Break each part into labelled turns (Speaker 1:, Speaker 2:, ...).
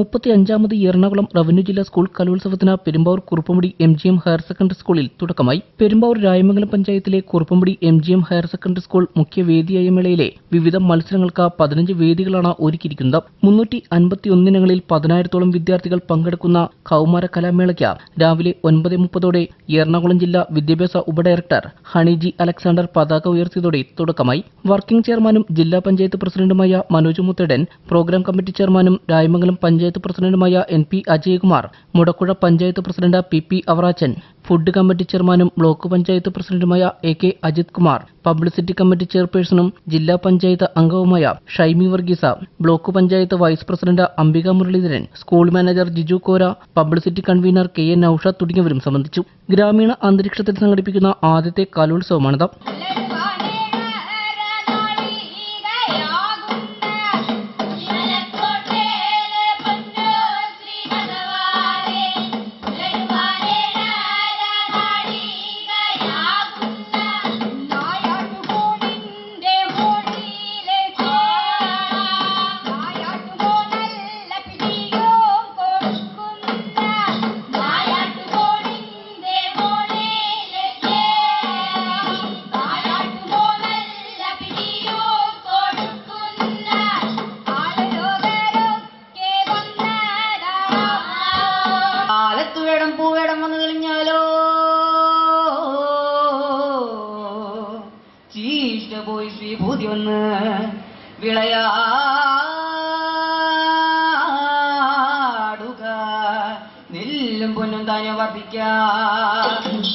Speaker 1: മുപ്പത്തി അഞ്ചാമത് എറണാകുളം റവന്യൂ ജില്ലാ സ്കൂൾ കലോത്സവത്തിന് Perumbavoor Kuruppampady M G M higher secondary സ്കൂളിൽ തുടക്കമായി. പെരുമ്പാവൂർ രായമംഗലം പഞ്ചായത്തിലെ Kuruppampady M G M higher secondary school മുഖ്യ വേദിയായ മേളയിലെ വിവിധ മത്സരങ്ങൾക്ക് പതിനഞ്ച് വേദികളാണ് ഒരുക്കിയിരിക്കുന്നത്. മുന്നൂറ്റി അൻപത്തിയൊന്നിനങ്ങളിൽ പതിനായിരത്തോളം വിദ്യാർത്ഥികൾ പങ്കെടുക്കുന്ന കൗമാര കലാമേളയ്ക്ക് രാവിലെ ഒൻപത് മുപ്പതോടെ എറണാകുളം ജില്ലാ വിദ്യാഭ്യാസ ഉപഡയറക്ടർ ഹണിജി അലക്സാണ്ടർ പതാക ഉയർത്തിയതോടെ തുടക്കമായി. വർക്കിംഗ് ചെയർമാനും ജില്ലാ പഞ്ചായത്ത് പ്രസിഡന്റുമായ മനോജ് മുത്തടൻ പ്രോഗ്രാം കമ്മിറ്റി ചെയർമാനും രായമംഗലം പഞ്ചായത്ത് പ്രസിഡന്റുമായ N P Ajayakumar Mudakkuzha panchayat president P P Avarachan food committee ചെയർമാനും ബ്ലോക്ക് പഞ്ചായത്ത് പ്രസിഡന്റുമായ A K Ajith Kumar publicity committee ചെയർപേഴ്സണും ജില്ലാ പഞ്ചായത്ത് അംഗവുമായ Shaimy Varghese block panchayat vice president Ambika Muraleedharan school manager Jiju Kora publicity convener K N Noushad തുടങ്ങിയവരും സംബന്ധിച്ചു. ഗ്രാമീണ അന്തരീക്ഷത്തിൽ സംഘടിപ്പിക്കുന്ന ആദ്യത്തെ കലോത്സവമാണിത്.
Speaker 2: കാലത്തുവേടം പൂവേടം വന്നു തെളിഞ്ഞാലോ? ചീഷ്ട പോയി ശ്രീഭൂതി വന്ന് വിളയാടുക. നെല്ലും പൊന്നും താനെ വർദ്ധിക്കാം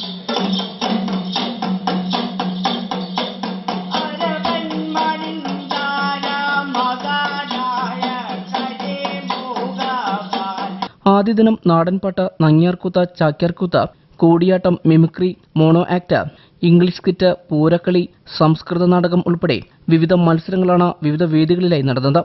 Speaker 1: ആദ്യ ദിനം നാടൻപാട്ട് Nangiarkoothu Chakyarkoothu Koodiyattam mimicry mono act English skit Poorakkali സംസ്കൃത നാടകം ഉൾപ്പെടെ വിവിധ മത്സരങ്ങളാണ് വിവിധ വേദികളിലായി നടന്നത്.